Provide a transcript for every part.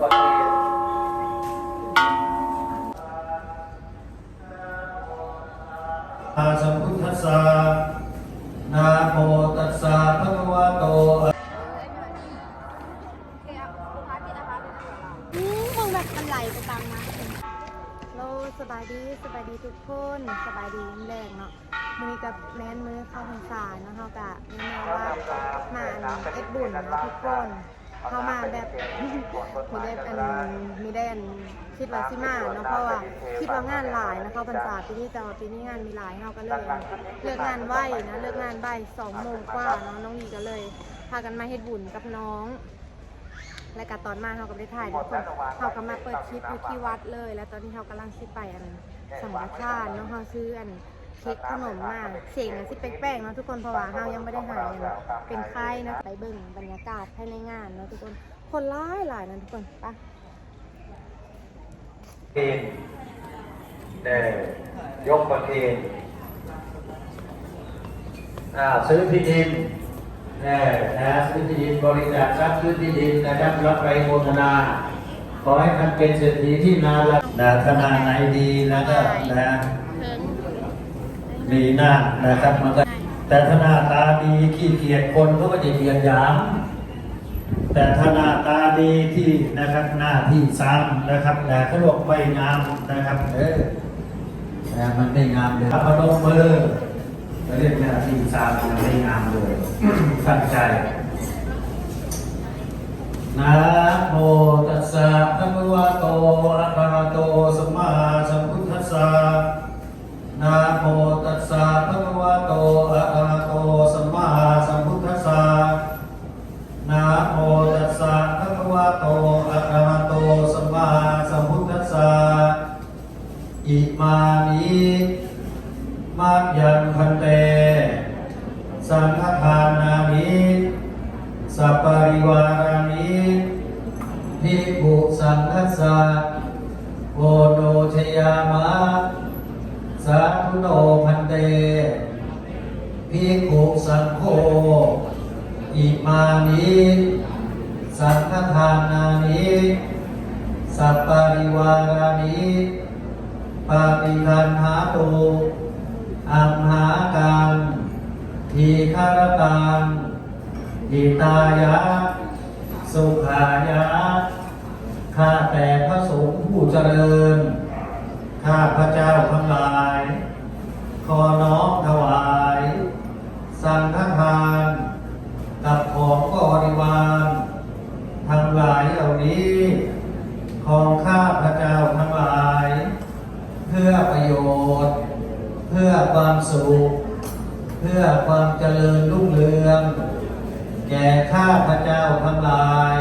อาสัมพุทธัสสะนะโมตัสสะภะคะวะโตอืมคงแบบมันไหลไปตามน้ำเราสบายดีสบายดีทุกคนสบายดีน้ำแรงเนาะมือกับแม่นมือเข้าพรรษาเนาะเขากะแม่นว่ามาเอ็ดบุญเนาะทุกคน เข้ามาแบบมีได้อันมีได้อันคิดว่าสิมาเนาะเพราะว่าคิดว่างานหลายนะเขาพรรษาปีนี้แต่ว่าปีนี้งานมีหลายเราก็เลยเลิกงานไหวนะเลิกงานบ่ายสองโมงกว่าเนาะน้องนีก็เลยพากันมาเฮ็ดบุญกับน้องและก็ตอนมาเขาก็ได้ถ่ายทุกคนเขาก็มาเปิดคลิปอยู่ที่วัดเลย แล้วตอนนี้เขากำลังสิไปอันสังฆทานเนาะเขาซื้ออัน เค้กขนมมาเสียงอันสิแป้งๆเนาะทุกคนเพราะว่าเขายังไม่ได้หายเป็นไข้นะไปเบิ่งบรรยากาศภายในงานเนาะทุกคนคนร้ายหลายนะทุกคนปะเคนแต่ยกประเคนอ่าซื้อที่ดินแน่นะซื้อที่ดินบริจาคทรัพย์ซื้อที่ดินนะครับรับไปโฆษณาขอให้ท่านเป็นเศรษฐีที่นาละนะขนาไหนดีแล้วก็นะเพิ่ง มีหน้านะครับมันก็แต่ถ้าหน้าตาดีขี้เกียจคนเขาก็จะเกียจหยาม แต่ถ้าหน้าตาดีที่นะครับหน้าที่ซ้ำนะครับแต่เขาบอกไม่งามนะครับเออแต่มันไม่งามเลยพระนมมือเขาเรียกหน้าที่ซ้ำมันไม่งามเลยตั้งใจนะโมตัสสะภะคะวะโตอะระหะโตสัมมาสัมพุทธัสสะ นะโมตัสสะภะคะวะโตอะระหะโตสัมมา ปาติคันหาตุอัมหาการทีคารตังอิตายะ สุขายะ ข้าแต่พระสงฆ์ผู้เจริญ ข้าพระเจ้าทั้งหลาย ขอน้อมถวาย สังฆทาน กับของบริวารทั้งหลายเหล่านี้ ของข้าพระเจ้าทั้งหลาย เพื่อประโยชน์ เพื่อความสุข เพื่อความเจริญรุ่งเรือง แก่ข้าพระเจ้าทั้งหลาย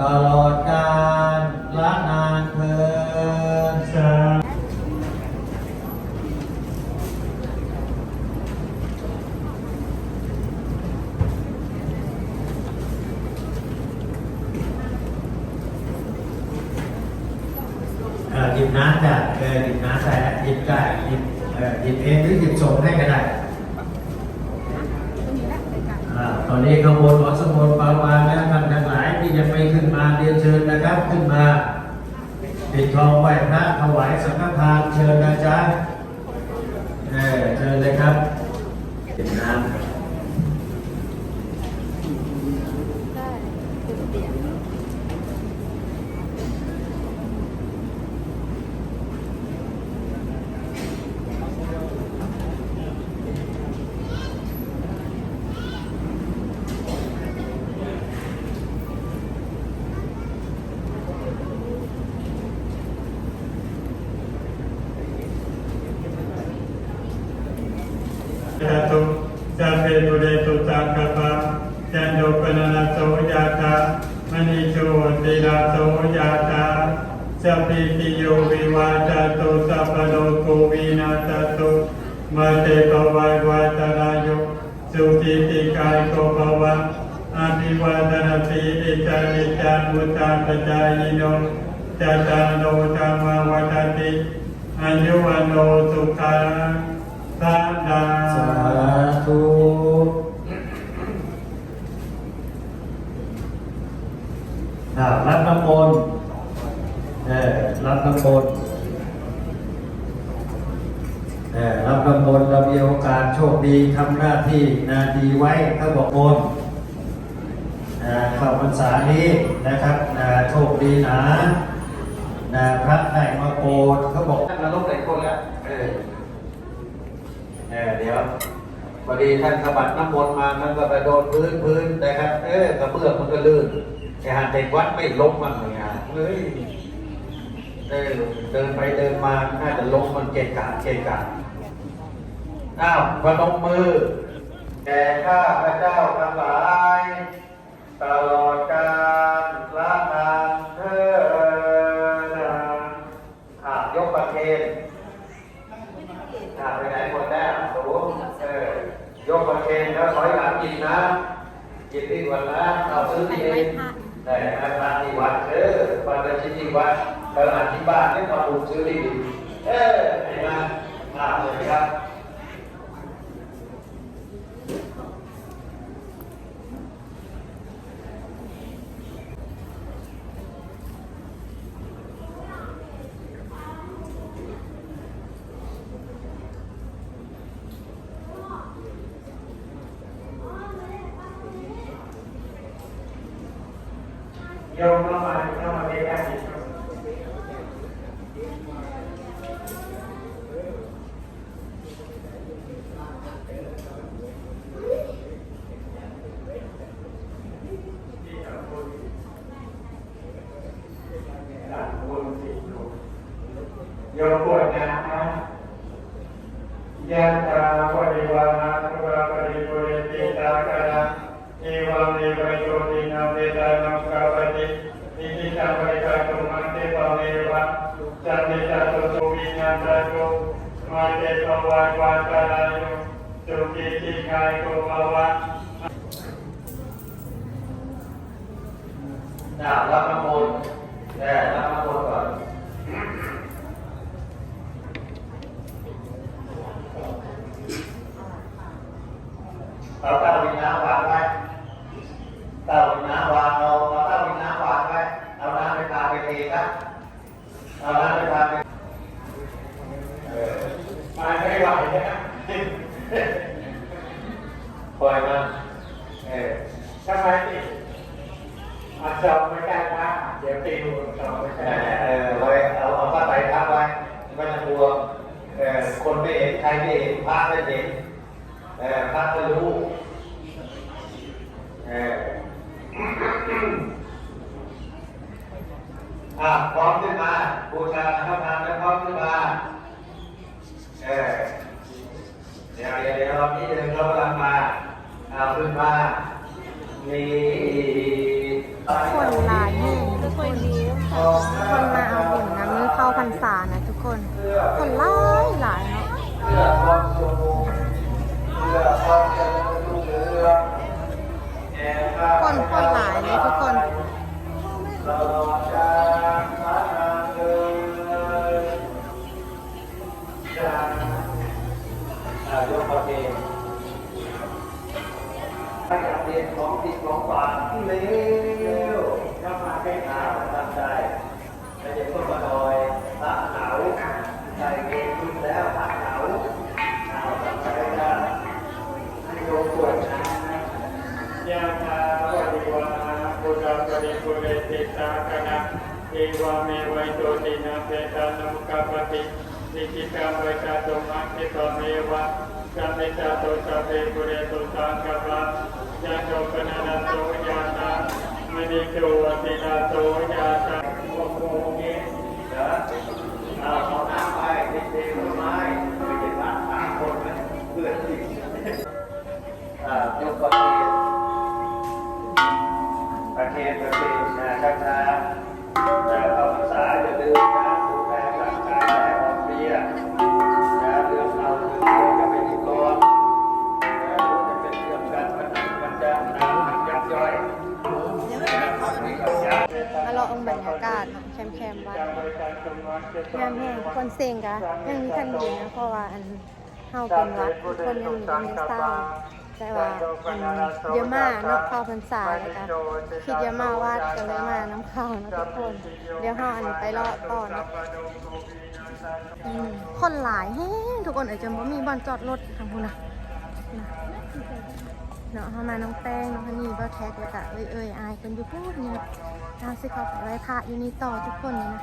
ตลอดกาลละนานเพื่อสาเอ่อหยิบ น้ำจ้ะเออหยิบน้ำใส่หยิบได้หยิบเออหยิบเองหรือหยิบส่งให้ก็ได้อ่าตอนนี้ขบวนของสมุนปาวานและท่านทั้งหลายที่ยังไม่ขึ้นมาเรียนเชิญนะครับขึ้นมาปิดทองไหว้พระถวายสังฆทานเชิญนะจ๊ะเออเชิญเลยครับปิดน้ำ ได้คุณเตียง ยาตุสัพเพปุเรตุสังกปะจันโดปนนาโสยาตามณีโชติลาโสยาตาสัพพิติโยวิวาจาตุสัพพโลกวินาศตุมาเตปวัยวัตรายโยสุขีติกายโกภวะอาภิวาทนาสีอิจาริจามุตตาปจายโนจตตาโนธรรมวัฏติอายุวันโนสุขังพระสาธุอ อ่า รับน้ำมนต์เออรับน้ำมนต์เออรับน้ำมนต์เรามีโอกาสโชคดีทำหน้าที่นาดีไว้เขาบอกมนต์อ่าเข้าพรรษานี้นะครับอ่าโชคดีนะนะพระได้มาโปรดเขาบอกท่านรกหลายคนล้วเออเออเดี๋ยวพอดีท่านสะบัดน้ำมนต์มามันก็ไปโดนพื้นพื้นนะครับ เออกระเบื้องมันก็ลื่น แต่หากเด็กวัดไม่ล้มมันเลยอะเฮ้ยเออเดินไปเดินมาน่าจะลงมันเกะกะเกะกะอ้าวพนมมือแก่ข้าพระเจ้าทั้งหลาย ตลอดกาลละนานเธอญอ่ายกประเคนอ่าไปไหนหมดแล้วสูงเออยกประเคนแล้วถอยหลังหยิบนะหยิบดีกว่านะเอาซื้อที่เอง แต่อาคารที่วัดเออบัตรชิตที่วัดตลาดที่บ้านนี่มาปลูกซื้อที่ดินเออเห็นไหมอ่าเลยครับ โยมเข้ามาเข้ามาใกล้ๆ โยมปวดนะยะถาวะริวานาทุราปริปุเรติตากนะเอวังเอวะโยตินาเวตานังกาปติอิทิตังปริกาตุมันเตปะเมวะจันติตาตุสุวิญญาณโย มาเตปะวานวานตาลาโยสุกิติกายโกภาวะอ่ารับน้ำมนต์เออรับน้ำมนต์ก่อนเอาเต้าวินน้ำวางไว้เต้าวินน้ำวางเอาเอาเต้าวินน้ำวางไว้เอาน้ำไปทาไปเทนะเอาน้ำไปทาไป มาไม่ไหวนะปล่อยมันเออทำไมติมาสอบไม่ได้นะเดี๋ยวตีหัวสอบไม่อได้อเออไว้เอาเอาผ้าไตรทับไว้ไม่ต้องกลัวเออคนไม่เห็นใครไม่เห็นพระไม่เห็นเออพระก็รู้เอออะพร้อมขึ้นมาบูชาพระพานแล้วพร้อมขึ้นมา เออเดี๋ยวเดี๋ยวเดี๋ยวรอบนี้เดินเข้ากำลังมาเอาขึ้นมามีคนหลายแห่งทุกคนคนมาเอาบุญนะมือเข้าพรรษานะทุกคน คนหลายหลายเนาะ โตตินาเปตานังกาปติอิทิตังปริกาตุมันเตปะเมวะจันติตาตุสัพเพปุเรตุสังกปะยะโตปนะระโตยะตามณิโชติระโตยะตาโมโมเกเดี๋ยวเอาเอาน้ำไปเด็กๆต้นไม้ไม่ใช่พระสามคนนะเพื่อนที่อ่ายกประเคนประเคนประเคนนะช้าช้าๆแต่เข้านะดูแลร่า มันจะน้ำยักย่อยนะนี่ก็ยักมาลองบรรยากาศเนาะแคมป์ๆวัดงามแห่งคนเซ็งกะยังมีคันดีนะเพราะว่าอันเฮาเป็นวัดคนยังมีต้องได้เศร้า ใจว่าเยอะมากนาะเข้าพรรษาแล้วก็คิดเยอะมากว่าจะเลยมาน้ำเข้านะทุกคน เดี๋ยวเฮาอันไปรอต่อนะอืมคนหลายแฮงทุกคนอ๋ยจนบ่มีบอนจอดรถทางพุ่นนะเนาะเฮามาน้องแป้งน้องฮันนี่บ่แท็กแล้วก็เอ้ยเอ้ยอายเพิ่นอยู่พูดนี่นะทางสิเขาไปไหว้พระอยู่นี่ต่อทุกคนนี่นะ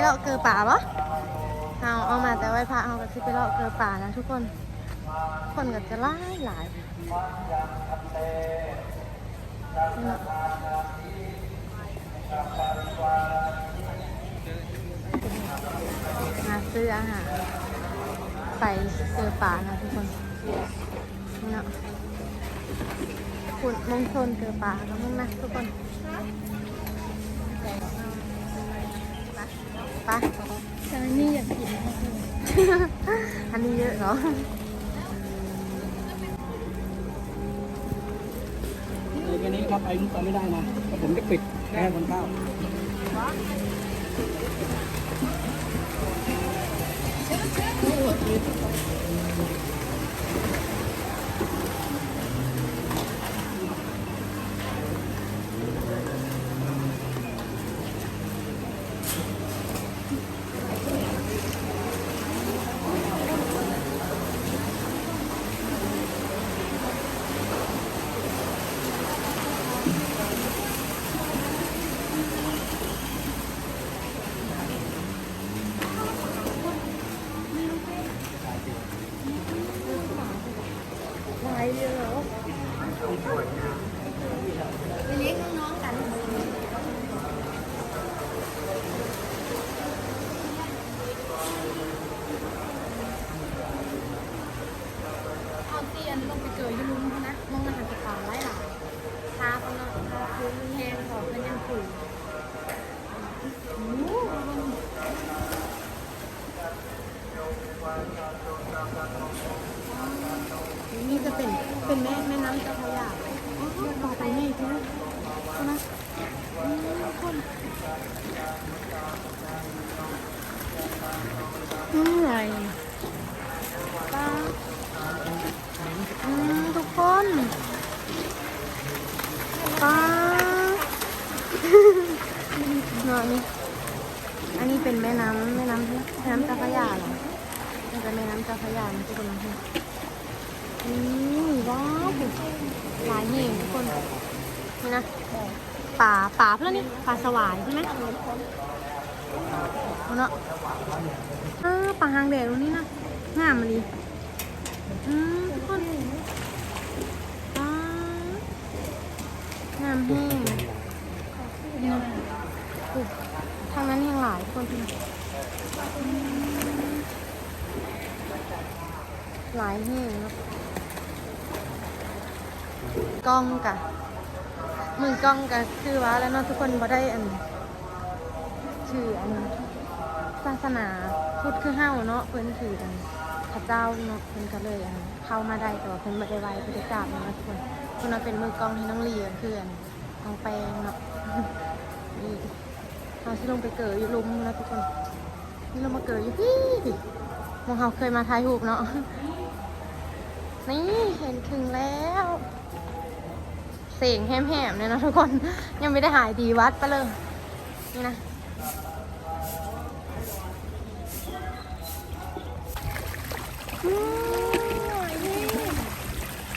เลาะเกลือป่าปะเอาเอามาแต่ไว้พระเอาก็สิไปเลาะเกลือป่านะทุกคน คนก็จะหลายหลายมาซื้ออาหารไปเกลือป่านะทุกคนนี่เนาะคุณมงคลเกลือป่าแล้วมึงนะทุกคน ปะแต่นี่อยากกินมากเลยอันนี้เยอะเหรอเออแค่นี้ครับไปนู้นไปไม่ได้นะแต่ผมจะปิดแค่คนเข้าว you know. อะไรปลาอืมทุกคนปลาเนาะนี่อันนี้เป็นแม่น้ำแม่น้ำแม่น้ำเจ้าพระยาเหรอนี่เป็นแม่น้ำเจ้าพระยานะทุกคนนะอืมว้าวหลายแห่งทุกคนนี่นะ ป่าป่าเพื่อนนี่ป่าสวายใช่ไหมเนาะเออป่าหางแดดตรงนี้นะงามมาดีอืมทุกคนว้างามแห้งนี่นะโอ้ทางนั้นยังหลายคนพี่นะหลายแห้งเนะกล้องกะ มือกล้องกะคือว่าแล้วเนาะทุกคนบ่ได้อันชื่ออันศาสนาพุทธคือเฮาเนาะเพิ่นถืออันพระเจ้าเนาะเพิ่นก็เลยอันเข้ามาได้แต่ว่าเพิ่นบ่ได้ไหว้บ่ได้กราบเนาะทุกคนเพิ่นเป็นมือกล้องให้น้องเลียคืออันน้องแปงเนาะนี่เราที่ลงไปเกิดอยู่ลุมนะทุกคนนี่เรามาเกิดอยู่พี่มองเขาเคยมาถ่ายรูปเนาะนี่เห็นถึงแล้ว สียงแหมๆเลยนะทุกคน ยังไม่ได้หายดีวัดไปเลย นี่นะ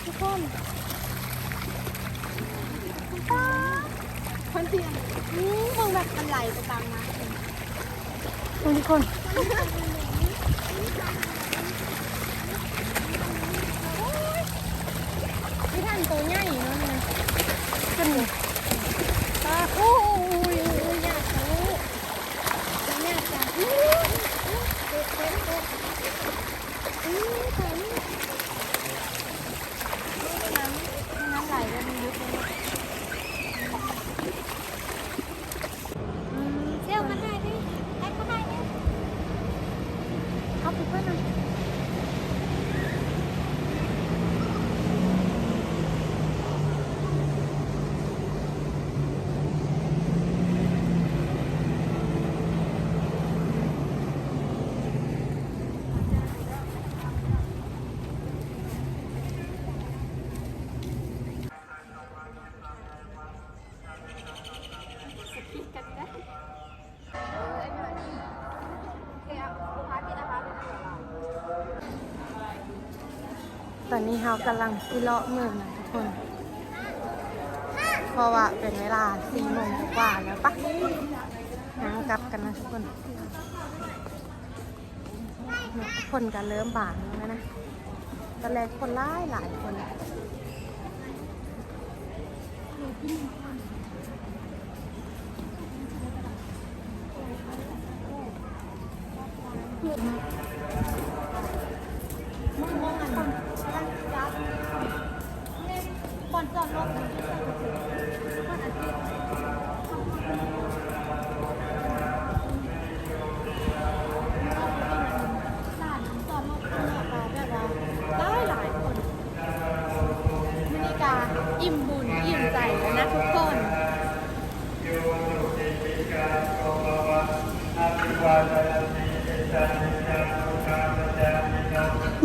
ทุกคนคนเสียงนี่คงแบบมันไหลไปตามน้ำทุกคนพี่ท่านตัวใหญ่เนาะเนี่ยขึ้นเลยตาโอ้ยโอ้ยอยากรู้อยากจะอู้เด็กเด็กเด็กอู้ตายนี่น้ำน้ำไหลแล้วมันยุบเลย เดี๋ยวมาถ่ายดิให้เขาถ่ายดิเอาไปเพื่อนหน่อยต อนนี้เรากำลังสิเลาะเมืองนะทุกคน เพราะว่าเป็นเวลาสี่โมงกว่าแล้วปะนั่งกลับกันนะทุกคนคนกันเริ่มบานแล้วนะตอนแรกคนร้ายหลายคนคน จอดรถหลานจอดรถข้างนอกมาแบบว่าหลายหลายคนมินิกาอิ่มบุญอิ่มใจแล้วนะทุกคน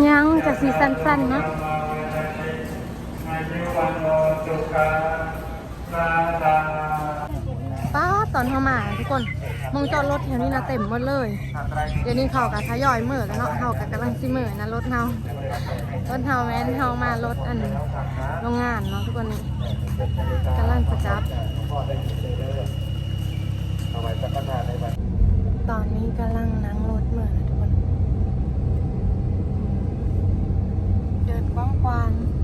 ยังจะสีสั้นๆเนาะ ป้าตอนเข้ามาทุกคนมองจอดรถแถวนี้นะเต็มหมดเลย เดี๋ยวนี้เขากับทยอยเมื่อกันเนาะเขากับกำลังซิเมื่อนะรถเฮารถเฮาแมนเฮามารถอันโรงงานเนาะทุกคนนี่กำลังประจับตอนนี้กำลังนั่งรถเมื่อนะทุกคน เดินกว้างๆ